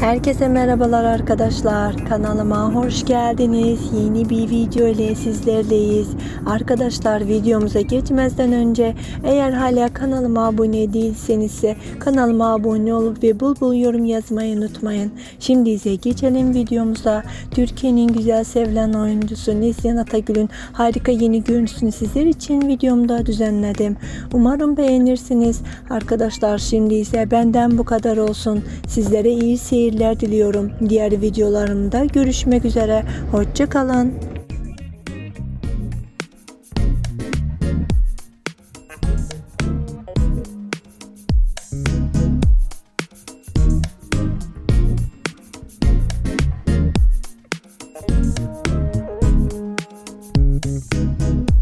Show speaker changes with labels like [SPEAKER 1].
[SPEAKER 1] Herkese merhabalar arkadaşlar. Kanalıma hoş geldiniz. Yeni bir video ile sizlerleyiz. Arkadaşlar videomuza geçmezden önce eğer hala kanalıma abone değilseniz ise kanalıma abone olup ve bul bul yorum yazmayı unutmayın. Şimdi ise geçelim videomuza. Türkiye'nin güzel sevilen oyuncusu Neslihan Atagül'ün harika yeni görüntüsünü sizler için videomda düzenledim. Umarım beğenirsiniz. Arkadaşlar şimdi ise benden bu kadar olsun. Sizlere iyi seyirler seyirler diliyorum. Diğer videolarımda görüşmek üzere. Hoşçakalın. Thank you.